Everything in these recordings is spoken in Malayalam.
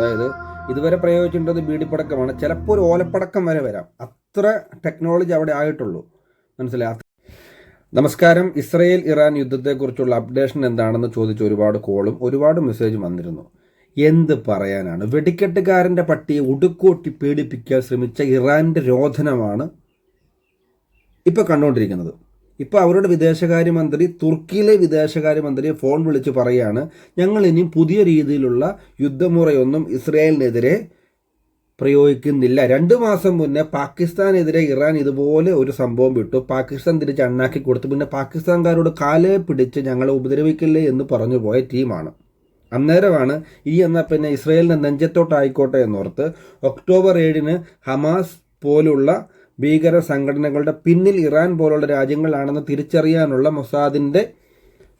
അതായത് ഇതുവരെ പ്രയോഗിച്ചിട്ടുള്ളത് ബീഡിപ്പടക്കമാണ്. ചിലപ്പോൾ ഒരു ഓലപ്പടക്കം വരെ വരാം. അത്ര ടെക്നോളജി അവിടെ ആയിട്ടുള്ളൂ. മനസ്സിലായി? നമസ്കാരം. ഇസ്രയേൽ ഇറാൻ യുദ്ധത്തെക്കുറിച്ചുള്ള അപ്ഡേഷൻ എന്താണെന്ന് ചോദിച്ച ഒരുപാട് കോളും ഒരുപാട് മെസ്സേജും വന്നിരുന്നു. എന്ത് പറയാനാണ്? വെടിക്കെട്ടുകാരന്റെ പട്ടിയെ ഉടുക്കൂട്ടി പേടിപ്പിക്കാൻ ശ്രമിച്ച ഇറാന്റെ രോധനമാണ് ഇപ്പോൾ കണ്ടുകൊണ്ടിരിക്കുന്നത്. ഇപ്പോൾ അവരുടെ വിദേശകാര്യമന്ത്രി തുർക്കിയിലെ വിദേശകാര്യമന്ത്രിയെ ഫോൺ വിളിച്ച് പറയുകയാണ് ഞങ്ങൾ ഇനി പുതിയ രീതിയിലുള്ള യുദ്ധമുറയൊന്നും ഇസ്രായേലിനെതിരെ പ്രയോഗിക്കുന്നില്ല. രണ്ട് മാസം മുന്നേ പാകിസ്ഥാനെതിരെ ഇറാൻ ഇതുപോലെ ഒരു സംഭവം വിട്ടു. പാകിസ്ഥാൻ തിരിച്ച് അണ്ണാക്കി കൊടുത്തു. പിന്നെ പാകിസ്ഥാൻകാരോട് കാലേ പിടിച്ച് ഞങ്ങളെ ഉപദ്രവിക്കില്ലേ എന്ന് പറഞ്ഞു പോയ ടീമാണ്. അന്നേരമാണ് ഈ എന്നാൽ പിന്നെ ഇസ്രയേലിന്റെ നെഞ്ചത്തോട്ടായിക്കോട്ടെ എന്നോർത്ത് ഒക്ടോബർ ഏഴിന് ഹമാസ് പോലുള്ള ഭീകര സംഘടനകളുടെ പിന്നിൽ ഇറാൻ പോലുള്ള രാജ്യങ്ങളാണെന്ന് തിരിച്ചറിയാനുള്ള മൊസാദിന്റെ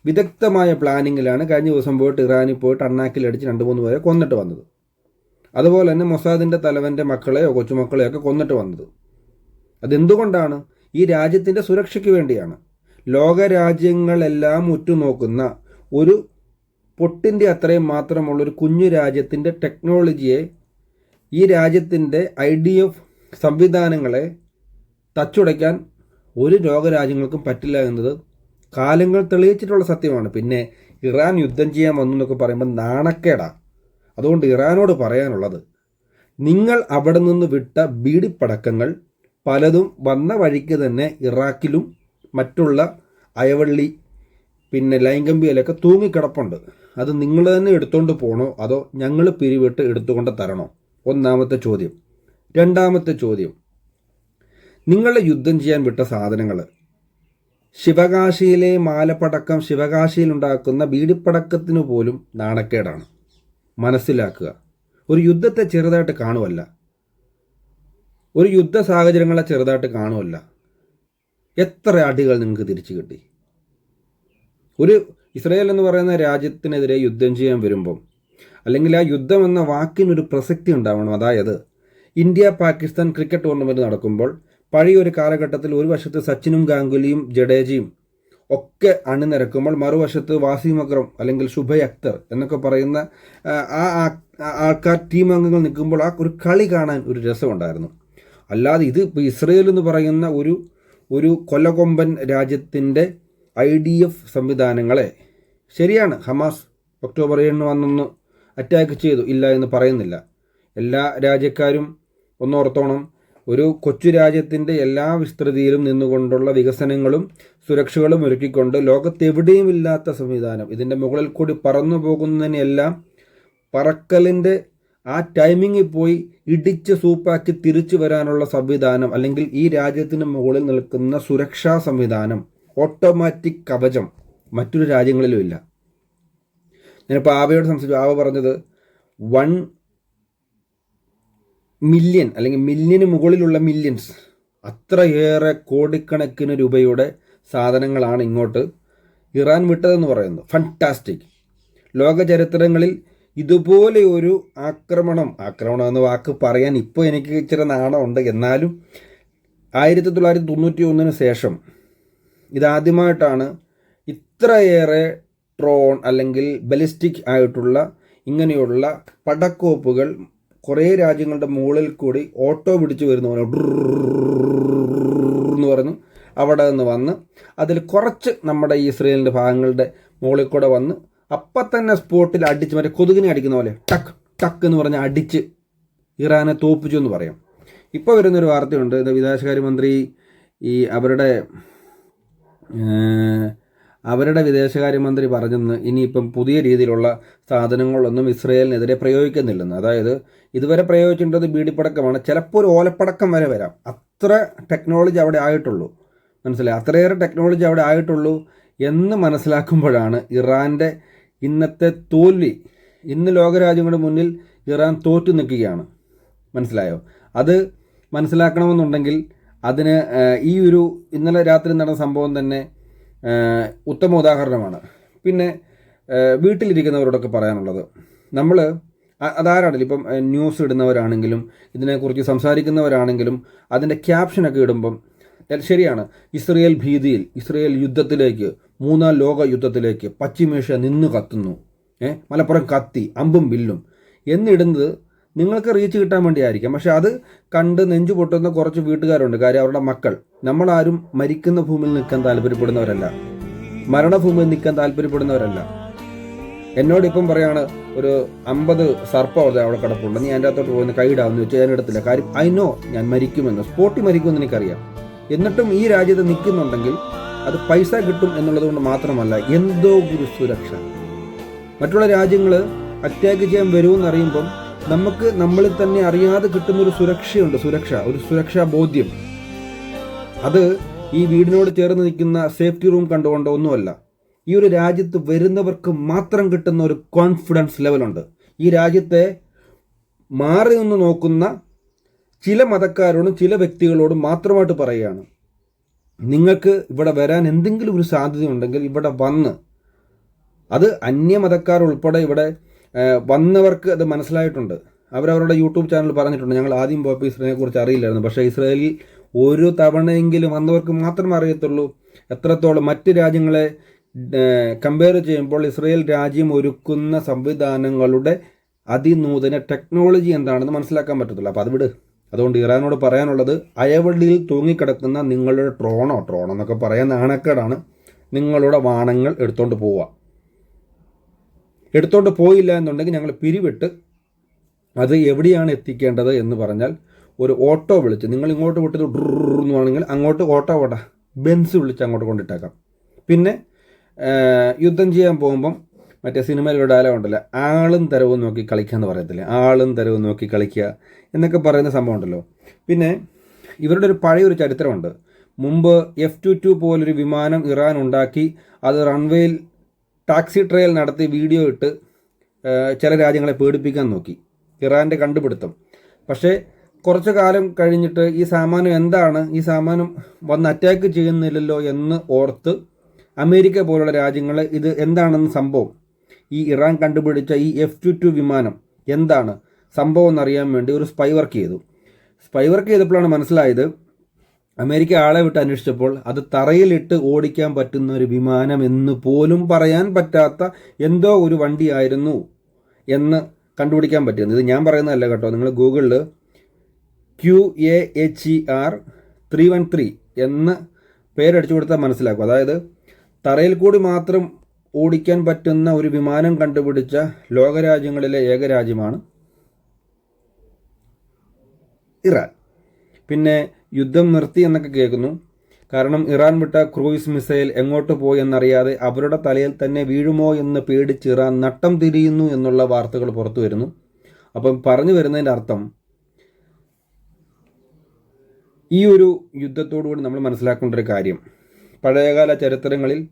വിദഗ്ധമായ പ്ലാനിങ്ങിലാണ് കഴിഞ്ഞ ദിവസം പോയിട്ട് ഇറാനിൽ പോയിട്ട് അണ്ണാക്കിലടിച്ച് രണ്ട് മൂന്ന് പേരെ കൊന്നിട്ട് വന്നത്. അതുപോലെ തന്നെ മൊസാദിന്റെ തലവന്റെ മക്കളെയോ കൊച്ചുമക്കളെയോ ഒക്കെ കൊന്നിട്ട് വന്നത്. അതെന്തുകൊണ്ടാണ്? ഈ രാജ്യത്തിന്റെ സുരക്ഷയ്ക്ക് വേണ്ടിയാണ്. ലോകരാജ്യങ്ങളെല്ലാം ഉറ്റുനോക്കുന്ന ഒരു പൊട്ടിന്റെ അത്രയും മാത്രമുള്ള ഒരു കുഞ്ഞു രാജ്യത്തിന്റെ ടെക്നോളജിയെ ഈ രാജ്യത്തിന്റെ ഐ ഡി എഫ് സംവിധാനങ്ങളെ തച്ചുടയ്ക്കാൻ ഒരു ലോകരാജ്യങ്ങൾക്കും പറ്റില്ല എന്നത് കാലങ്ങൾ തെളിയിച്ചിട്ടുള്ള സത്യമാണ്. പിന്നെ ഇറാൻ യുദ്ധം ചെയ്യാൻ വന്നു എന്നൊക്കെ പറയുമ്പോൾ നാണക്കേടാ. അതുകൊണ്ട് ഇറാനോട് പറയാനുള്ളത് നിങ്ങൾ അവിടെ നിന്ന് വിട്ട ബീഡിപ്പടക്കങ്ങൾ പലതും വന്ന വഴിക്ക് തന്നെ ഇറാഖിലും മറ്റുള്ള അയവള്ളി പിന്നെ ലൈംഗമ്പിയിലൊക്കെ തൂങ്ങിക്കിടപ്പുണ്ട്. അത് നിങ്ങൾ തന്നെ എടുത്തുകൊണ്ട് പോകണോ അതോ ഞങ്ങൾ പിരിവിട്ട് എടുത്തുകൊണ്ട് തരണോ? ഒന്നാമത്തെ ചോദ്യം. രണ്ടാമത്തെ ചോദ്യം. നിങ്ങൾ യുദ്ധം ചെയ്യാൻ വിട്ട സാധനങ്ങൾ ശിവകാശിയിലെ മാലപ്പടക്കം ശിവകാശിയിൽ ഉണ്ടാക്കുന്ന ബീഡിപ്പടക്കത്തിനു പോലും നാണക്കേടാണ്. മനസ്സിലാക്കുക. ഒരു യുദ്ധത്തെ ചെറുതായിട്ട് കാണുമല്ല ഒരു യുദ്ധ സാഹചര്യങ്ങളെ ചെറുതായിട്ട് കാണുമല്ല എത്ര അടികൾ നിങ്ങൾക്ക് തിരിച്ചു കിട്ടി? ഒരു ഇസ്രയേൽ എന്ന് പറയുന്ന രാജ്യത്തിനെതിരെ യുദ്ധം ചെയ്യാൻ വരുമ്പം അല്ലെങ്കിൽ ആ യുദ്ധം എന്ന വാക്കിനൊരു പ്രസക്തി ഉണ്ടാവണം. അതായത് ഇന്ത്യ പാകിസ്ഥാൻ ക്രിക്കറ്റ് ടൂർണമെന്റ് നടക്കുമ്പോൾ പഴയ ഒരു കാലഘട്ടത്തിൽ ഒരു വശത്ത് സച്ചിനും ഗാംഗുലിയും ജഡേജയും ഒക്കെ അണിനിരക്കുമ്പോൾ മറുവശത്ത് വാസിം അക്രം അല്ലെങ്കിൽ ശുഭയ് അക്തർ എന്നൊക്കെ പറയുന്ന ആ ആൾക്കാർ ടീം അംഗങ്ങൾ നിൽക്കുമ്പോൾ ആ ഒരു കളി കാണാൻ ഒരു രസമുണ്ടായിരുന്നു. അല്ലാതെ ഇത് ഇപ്പോൾ ഇസ്രയേൽ എന്ന് പറയുന്ന ഒരു ഒരു കൊല്ലകൊമ്പൻ രാജ്യത്തിന്റെ ഐ ഡി എഫ് സംവിധാനങ്ങളെ ശരിയാണ് ഹമാസ് ഒക്ടോബർ ഏഴിന് വന്നൊന്ന് അറ്റാക്ക് ചെയ്തു ഇല്ല എന്ന് പറയുന്നില്ല. എല്ലാ രാജ്യക്കാരും ഒന്നോർത്തോണം ഒരു കൊച്ചു രാജ്യത്തിന്റെ എല്ലാ വിസ്തൃതിയിലും നിന്നുകൊണ്ടുള്ള വികസനങ്ങളും സുരക്ഷകളും ഒരുക്കിക്കൊണ്ട് ലോകത്തെവിടെയും ഇല്ലാത്ത സംവിധാനം. ഇതിന്റെ മുകളിൽ കൂടി പറന്നു പോകുന്നതിനെല്ലാം പറക്കലിന്റെ ആ ടൈമിങ്ങിൽ പോയി ഇടിച്ച് സൂപ്പാക്കി തിരിച്ചു വരാനുള്ള സംവിധാനം അല്ലെങ്കിൽ ഈ രാജ്യത്തിന് മുകളിൽ നിൽക്കുന്ന സുരക്ഷാ സംവിധാനം. ഓട്ടോമാറ്റിക് കവചം. മറ്റൊരു രാജ്യങ്ങളിലും ഇല്ല ഞാനിപ്പോൾ ആവയോട് സംസാരിച്ചു. ആവ പറഞ്ഞത് വൺ മില്യൺ അല്ലെങ്കിൽ മില്യന് മുകളിലുള്ള മില്യൺസ് അത്രയേറെ കോടിക്കണക്കിന് രൂപയുടെ സാധനങ്ങളാണ് ഇങ്ങോട്ട് ഇറാൻ വിട്ടതെന്ന് പറയുന്നു. ഫണ്ടാസ്റ്റിക് ലോക ചരിത്രങ്ങളിൽ ഇതുപോലെ ഒരു ആക്രമണം ആക്രമണം എന്ന വാക്ക് പറയാൻ ഇപ്പോൾ എനിക്ക് ഇച്ചിരി നാണമുണ്ട്. എന്നാലും ആയിരത്തി തൊള്ളായിരത്തി തൊണ്ണൂറ്റി ഒന്നിന് ശേഷം ഇതാദ്യമായിട്ടാണ് ഇത്രയേറെ ട്രോൺ അല്ലെങ്കിൽ ബലിസ്റ്റിക് ആയിട്ടുള്ള ഇങ്ങനെയുള്ള പടക്കോപ്പുകൾ കുറേ രാജ്യങ്ങളുടെ മുകളിൽ കൂടി ഓട്ടോ പിടിച്ചു വരുന്നവനോ എന്ന് പറഞ്ഞു. അവിടെ നിന്ന് വന്ന് അതിൽ കുറച്ച് നമ്മുടെ ഇസ്രയേലിന്റെ ഭാഗങ്ങളുടെ മുകളിൽ കൂടെ വന്ന് അപ്പം തന്നെ സ്പോട്ടിൽ അടിച്ച് മറ്റേ കൊതുകിനെ അടിക്കുന്ന പോലെ ടക്ക് ടക്ക് എന്ന് പറഞ്ഞ് അടിച്ച് ഇറാനെ തോപ്പിച്ചു എന്ന് പറയാം. ഇപ്പോൾ വരുന്നൊരു വാർത്തയുണ്ട്. വിദേശകാര്യമന്ത്രി ഈ അവരുടെ അവരുടെ വിദേശകാര്യമന്ത്രി പറഞ്ഞെന്ന് ഇനിയിപ്പം പുതിയ രീതിയിലുള്ള സാധനങ്ങളൊന്നും ഇസ്രയേലിനെതിരെ പ്രയോഗിക്കുന്നില്ലെന്ന്. അതായത് ഇതുവരെ പ്രയോഗിച്ചിട്ടുള്ളത് ബീഡിപ്പടക്കമാണ്. ചിലപ്പോൾ ഒരു ഓലപ്പടക്കം വരെ വരാം. അത്ര ടെക്നോളജി അവിടെ ആയിട്ടുള്ളൂ. മനസ്സിലായി? അത്രയേറെ ടെക്നോളജി അവിടെ ആയിട്ടുള്ളൂ എന്ന് മനസ്സിലാക്കുമ്പോഴാണ് ഇറാന്റെ ഇന്നത്തെ തോൽവി. ഇന്ന് ലോകരാജ്യങ്ങളുടെ മുന്നിൽ ഇറാൻ തോറ്റു നിൽക്കുകയാണ്. മനസ്സിലായോ? അത് മനസ്സിലാക്കണമെന്നുണ്ടെങ്കിൽ അതിന് ഈ ഒരു ഇന്നലെ രാത്രി നടന്ന സംഭവം തന്നെ ഉത്തമ ഉദാഹരണമാണ്. പിന്നെ വീട്ടിലിരിക്കുന്നവരോടൊക്കെ പറയാനുള്ളത്. നമ്മൾ അതാരാണെങ്കിലും ഇപ്പം ന്യൂസ് ഇടുന്നവരാണെങ്കിലും ഇതിനെക്കുറിച്ച് സംസാരിക്കുന്നവരാണെങ്കിലും അതിന്റെ ക്യാപ്ഷനൊക്കെ ഇടുമ്പം ശരിയാണ്. ഇസ്രയേൽ ഭീതിയിൽ ഇസ്രയേൽ യുദ്ധത്തിലേക്ക് മൂന്നാം ലോക യുദ്ധത്തിലേക്ക് പശ്ചിമേഷ്യ നിന്ന് കത്തുന്നു. ഏഹ് മലപ്പുറം കത്തി അമ്പും വില്ലും. എന്നിടുന്നത് നിങ്ങൾക്ക് റീച്ച് കിട്ടാൻ വേണ്ടിയായിരിക്കാം. പക്ഷെ അത് കണ്ട് നെഞ്ചു പൊട്ടുന്ന കുറച്ച് വീട്ടുകാരുണ്ട്. കാര്യം അവരുടെ മക്കൾ. നമ്മളാരും മരിക്കുന്ന ഭൂമിയിൽ നിൽക്കാൻ താല്പര്യപ്പെടുന്നവരല്ല. മരണഭൂമിയിൽ നിൽക്കാൻ താല്പര്യപ്പെടുന്നവരല്ല. എന്നോട് ഇപ്പം പറയാണ് ഒരു അമ്പത് സർപ്പം അവിടെ കിടപ്പുണ്ട്. നീ എന്റെ അകത്തോട്ട് പോകുന്ന കൈയിടാമെന്ന് വെച്ചാൽ ഞാൻ എടുത്തില്ല. കാര്യം ഐ നോ ഞാൻ മരിക്കുമെന്ന്. സ്പോട്ടി മരിക്കുമെന്ന് എനിക്കറിയാം. എന്നിട്ടും ഈ രാജ്യത്ത് നിൽക്കുന്നുണ്ടെങ്കിൽ അത് പൈസ കിട്ടും എന്നുള്ളത് കൊണ്ട് മാത്രമല്ല എന്തോ ഒരു സുരക്ഷ. മറ്റുള്ള രാജ്യങ്ങൾ അറ്റാക്ക് ചെയ്യാൻ വരുമെന്ന് അറിയുമ്പം നമുക്ക് നമ്മളിൽ തന്നെ അറിയാതെ കിട്ടുന്ന ഒരു സുരക്ഷയുണ്ട് സുരക്ഷ ഒരു സുരക്ഷാ ബോധ്യം. അത് ഈ വീടിനോട് ചേർന്ന് നിൽക്കുന്ന സേഫ്റ്റി റൂം കണ്ടുകൊണ്ടോ ഒന്നുമല്ല. ഈ ഒരു രാജ്യത്ത് വരുന്നവർക്ക് മാത്രം കിട്ടുന്ന ഒരു കോൺഫിഡൻസ് ലെവലുണ്ട് ഈ രാജ്യത്തെ മാറി നിന്ന് നോക്കുന്ന ചില മതക്കാരോടും ചില വ്യക്തികളോടും മാത്രമായിട്ട് പറയുകയാണ്. നിങ്ങൾക്ക് ഇവിടെ വരാൻ എന്തെങ്കിലും ഒരു സാധ്യതയുണ്ടെങ്കിൽ ഇവിടെ വന്ന് അത് അന്യമതക്കാർ ഉൾപ്പെടെ ഇവിടെ വന്നവർക്ക് അത് മനസ്സിലായിട്ടുണ്ട്. അവരവരുടെ യൂട്യൂബ് ചാനൽ പറഞ്ഞിട്ടുണ്ട് ഞങ്ങൾ ആദ്യം പോയപ്പോൾ ഇസ്രയേലിനെ കുറിച്ച് അറിയില്ലായിരുന്നു. പക്ഷേ ഇസ്രയേലിൽ ഒരു തവണയെങ്കിലും വന്നവർക്ക് മാത്രമേ അറിയത്തുള്ളൂ. എത്രത്തോളം മറ്റ് രാജ്യങ്ങളെ കമ്പയർ ചെയ്യുമ്പോൾ ഇസ്രയേൽ രാജ്യം ഒരുക്കുന്ന സംവിധാനങ്ങളുടെ അതിനൂതന ടെക്നോളജി എന്താണെന്ന് മനസ്സിലാക്കാൻ പറ്റത്തില്ല. അപ്പോൾ അത് വിട്. അതുകൊണ്ട് ഇറാനോട് പറയാനുള്ളത് അയവള്ളിയിൽ തൂങ്ങിക്കിടക്കുന്ന നിങ്ങളുടെ ട്രോണോ ട്രോണോ എന്നൊക്കെ പറയാൻ നാണക്കേടാണ് നിങ്ങളുടെ വാണങ്ങൾ എടുത്തുകൊണ്ട് പോവുക. എടുത്തോണ്ട് പോയില്ല എന്നുണ്ടെങ്കിൽ ഞങ്ങൾ പിരിവിട്ട് അത് എവിടെയാണ് എത്തിക്കേണ്ടത് എന്ന് പറഞ്ഞാൽ ഒരു ഓട്ടോ വിളിച്ച് നിങ്ങൾ ഇങ്ങോട്ട് വിട്ടത് ഡ്രൂർന്ന് വേണമെങ്കിൽ അങ്ങോട്ട് ഓട്ടോ ഓട. ബെൻസ് വിളിച്ച് അങ്ങോട്ട് കൊണ്ടിട്ടേക്കാം. പിന്നെ യുദ്ധം ചെയ്യാൻ പോകുമ്പം മറ്റേ സിനിമയിലൊരു ഡയലോഗ് ഉണ്ടല്ലോ ആളും തരവും നോക്കി കളിക്കുക എന്ന് പറയത്തില്ലേ? ആളും തരവും നോക്കി കളിക്കുക എന്നൊക്കെ പറയുന്ന സംഭവം ഉണ്ടല്ലോ. പിന്നെ ഇവരുടെ ഒരു പഴയൊരു ചരിത്രമുണ്ട്. മുമ്പ് എഫ് ടു ടു പോലൊരു വിമാനം ഇറാൻ ഉണ്ടാക്കി അത് റൺവേയിൽ ടാക്സി ട്രയൽ നടത്തി വീഡിയോ ഇട്ട് ചില രാജ്യങ്ങളെ പേടിപ്പിക്കാൻ നോക്കി. ഇറാന്റെ കണ്ടുപിടുത്തം. പക്ഷേ കുറച്ചു കാലം കഴിഞ്ഞിട്ട് ഈ സാമാനം എന്താണ്? ഈ സാമാനം വന്ന് അറ്റാക്ക് ചെയ്യുന്നില്ലല്ലോ എന്ന് ഓർത്ത് അമേരിക്ക പോലുള്ള രാജ്യങ്ങൾ ഇത് എന്താണെന്ന് സംഭവം? ഈ ഇറാൻ കണ്ടുപിടിച്ച ഈ എഫ് ടു ടു വിമാനം എന്താണ്? സംഭവം എന്നറിയാൻ വേണ്ടി ഒരു സ്പൈ വർക്ക് ചെയ്തു. സ്പൈ വർക്ക് ചെയ്തപ്പോഴാണ് മനസ്സിലായത് അമേരിക്ക ആളെ വിട്ട് അന്വേഷിച്ചപ്പോൾ അത് തറയിലിട്ട് ഓടിക്കാൻ പറ്റുന്ന ഒരു വിമാനം എന്ന് പോലും പറയാൻ പറ്റാത്ത എന്തോ ഒരു വണ്ടിയായിരുന്നു എന്ന് കണ്ടുപിടിക്കാൻ പറ്റുന്നു ഇത് ഞാൻ പറയുന്നതല്ല കേട്ടോ. നിങ്ങൾ ഗൂഗിളിൽ Q A H E R three one three എന്ന് പേരടിച്ചു കൊടുത്താൽ മനസ്സിലാക്കും. അതായത് തറയിൽ കൂടി മാത്രം ഓടിക്കാൻ പറ്റുന്ന ഒരു വിമാനം കണ്ടുപിടിച്ച ലോകരാജ്യങ്ങളിലെ ഏക രാജ്യമാണ് ഇറാൻ. പിന്നെ യുദ്ധം നിർത്തി എന്നൊക്കെ കേൾക്കുന്നു. കാരണം ഇറാൻ വിട്ട ക്രൂയിസ് മിസൈൽ എങ്ങോട്ട് പോയി എന്നറിയാതെ അവരുടെ തലയിൽ തന്നെ വീഴുമോ എന്ന് പേടിച്ച് ഇറാൻ നട്ടം തിരിയുന്നു എന്നുള്ള വാർത്തകൾ പുറത്തു വരുന്നു. അപ്പം പറഞ്ഞു വരുന്നതിന്റെ അർത്ഥം ഈ ഒരു യുദ്ധത്തോടുകൂടി നമ്മൾ മനസ്സിലാക്കേണ്ട ഒരു കാര്യം. പഴയകാല ചരിത്രങ്ങളിൽ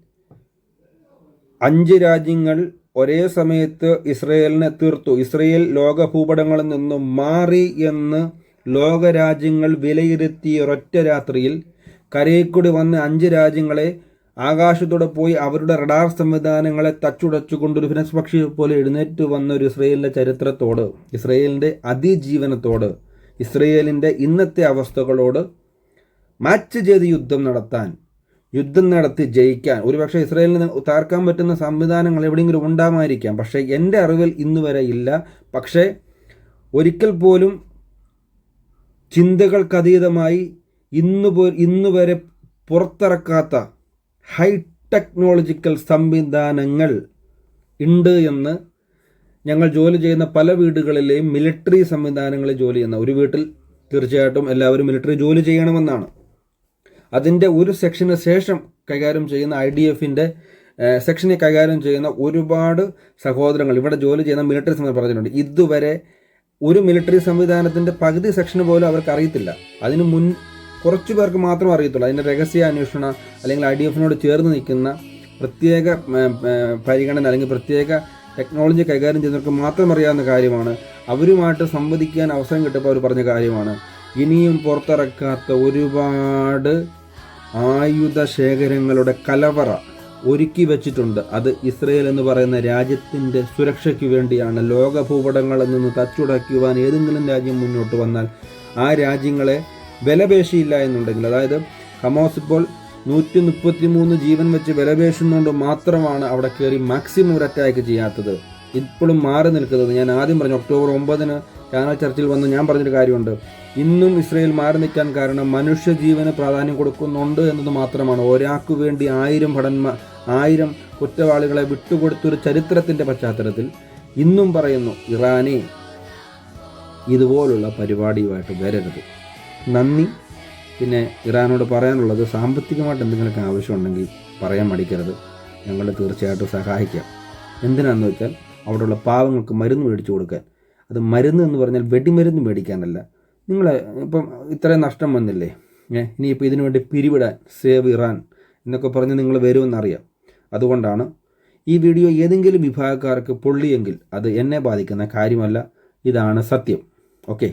അഞ്ച് രാജ്യങ്ങൾ ഒരേ സമയത്ത് ഇസ്രയേലിനെ തീർത്തു. ഇസ്രയേൽ ലോക ഭൂപടങ്ങളിൽ നിന്നും മാറി എന്ന് ലോകരാജ്യങ്ങൾ വിലയിരുത്തിയ ഒരൊറ്റ രാത്രിയിൽ കരയിൽക്കൂടി വന്ന അഞ്ച് രാജ്യങ്ങളെ ആകാശത്തോടെ പോയി അവരുടെ റഡാർ സംവിധാനങ്ങളെ തച്ചുടച്ചുകൊണ്ട് ഒരു ഫിനസ് പക്ഷി പോലെ എഴുന്നേറ്റ് വന്ന ഒരു ഇസ്രയേലിന്റെ ചരിത്രത്തോട് ഇസ്രയേലിന്റെ അതിജീവനത്തോട് ഇസ്രയേലിന്റെ ഇന്നത്തെ അവസ്ഥകളോട് മാച്ച് ചെയ്ത് യുദ്ധം നടത്താൻ യുദ്ധം നടത്തി ജയിക്കാൻ. ഒരുപക്ഷെ ഇസ്രയേലിന് തകർക്കാൻ പറ്റുന്ന സംവിധാനങ്ങൾ എവിടെയെങ്കിലും ഉണ്ടാമായിരിക്കാം. പക്ഷേ എന്റെ അറിവിൽ ഇന്നുവരെ ഇല്ല. പക്ഷേ ഒരിക്കൽ പോലും ചിന്തകൾക്കതീതമായി ഇന്ന് ഇന്ന് വരെ പുറത്തിറക്കാത്ത ഹൈ ടെക്നോളജിക്കൽ സംവിധാനങ്ങൾ ഉണ്ട് എന്ന് ഞങ്ങൾ ജോലി ചെയ്യുന്ന പല വീടുകളിലെയും മിലിറ്ററി സംവിധാനങ്ങളിൽ ജോലി ചെയ്യുന്ന ഒരു വീട്ടിൽ തീർച്ചയായിട്ടും എല്ലാവരും മിലിറ്ററി ജോലി ചെയ്യണമെന്നാണ്. അതിന്റെ ഒരു സെക്ഷന് ശേഷം കൈകാര്യം ചെയ്യുന്ന ഐ ഡി എഫിന്റെ സെക്ഷനെ കൈകാര്യം ചെയ്യുന്ന ഒരുപാട് സഹോദരങ്ങൾ ഇവിടെ ജോലി ചെയ്യുന്ന മിലിറ്ററി സംബന്ധിച്ച് പറഞ്ഞിട്ടുണ്ട്. ഇതുവരെ ഒരു മിലിറ്ററി സംവിധാനത്തിന്റെ പകുതി സെക്ഷൻ പോലും അവർക്ക് അറിയത്തില്ല. അതിന് മുൻ കുറച്ചു പേർക്ക് മാത്രം അറിയത്തുള്ളൂ. അതിന്റെ രഹസ്യ അന്വേഷണ അല്ലെങ്കിൽ ഐ ഡി എഫിനോട് ചേർന്ന് നിൽക്കുന്ന പ്രത്യേക പരിഗണന അല്ലെങ്കിൽ പ്രത്യേക ടെക്നോളജി കൈകാര്യം ചെയ്യുന്നവർക്ക് മാത്രം അറിയാവുന്ന കാര്യമാണ്. അവരുമായിട്ട് സംവദിക്കാൻ അവസരം കിട്ടിയപ്പോൾ അവർ പറഞ്ഞ കാര്യമാണ്. ഇനിയും പുറത്തിറക്കാത്ത ഒരുപാട് ആയുധ ശേഖരങ്ങളുടെ കലവറ ഒരുക്കി വച്ചിട്ടുണ്ട്. അത് ഇസ്രയേൽ എന്ന് പറയുന്ന രാജ്യത്തിന്റെ സുരക്ഷയ്ക്ക് വേണ്ടിയാണ്. ലോക ഭൂപടങ്ങളിൽ നിന്ന് തച്ചുടയ്ക്കുവാൻ ഏതെങ്കിലും രാജ്യം മുന്നോട്ട് വന്നാൽ ആ രാജ്യങ്ങളെ വിലപേശിയില്ല എന്നുണ്ടെങ്കിൽ അതായത് ഹമാസ് ഇപ്പോൾ നൂറ്റി മുപ്പത്തി മൂന്ന് ജീവൻ വെച്ച് വിലപേശുന്നതുകൊണ്ട് മാത്രമാണ് അവിടെ കയറി മാക്സിമം ഒരു അറ്റാക്ക് ചെയ്യാത്തത്. ഇപ്പോഴും മാറി നിൽക്കുന്നത്. ഞാൻ ആദ്യം പറഞ്ഞു ഒക്ടോബർ ഒമ്പതിന് ചാനൽ ചർച്ചിൽ വന്ന് ഞാൻ പറഞ്ഞൊരു കാര്യമുണ്ട്. ഇന്നും ഇസ്രയേൽ മാറി നിൽക്കാൻ കാരണം മനുഷ്യജീവന് പ്രാധാന്യം കൊടുക്കുന്നുണ്ട് എന്നത് മാത്രമാണ്. ഒരാൾക്ക് വേണ്ടി ആയിരം ഭടന്മാർ ആയിരം കുറ്റവാളികളെ വിട്ടുകൊടുത്തൊരു ചരിത്രത്തിന്റെ പശ്ചാത്തലത്തിൽ ഇന്നും പറയുന്നു ഇറാനെ ഇതുപോലുള്ള പരിപാടിയുമായിട്ട് വരരുത്. നന്ദി. പിന്നെ ഇറാനോട് പറയാനുള്ളത് സാമ്പത്തികമായിട്ട് എന്തെങ്കിലുമൊക്കെ ആവശ്യമുണ്ടെങ്കിൽ പറയാൻ മടിക്കരുത്. ഞങ്ങൾ തീർച്ചയായിട്ടും സഹായിക്കാം. എന്തിനാണെന്ന് വെച്ചാൽ അവിടെയുള്ള പാവങ്ങൾക്ക് മരുന്ന് മേടിച്ചു കൊടുക്കാൻ. അത് മരുന്ന് എന്ന് പറഞ്ഞാൽ വെടിമരുന്ന് മേടിക്കാനല്ല. നിങ്ങൾ ഇപ്പം ഇത്രയും നഷ്ടം വന്നില്ലേ? ഏഹ് ഇനിയിപ്പോൾ ഇതിനു വേണ്ടി പിരിവിടാൻ സേവ് ഇറാൻ എന്നൊക്കെ പറഞ്ഞ് നിങ്ങൾ വരുമെന്നറിയാം അതുകൊണ്ടാണ് ഈ വീഡിയോ ഏതെങ്കിലും വിഭാഗക്കാർക്ക് പൊള്ളിയെങ്കിൽ അത് എന്നെ ബാധിക്കുന്ന കാര്യമല്ല. ഇതാണ് സത്യം. ഓക്കെ.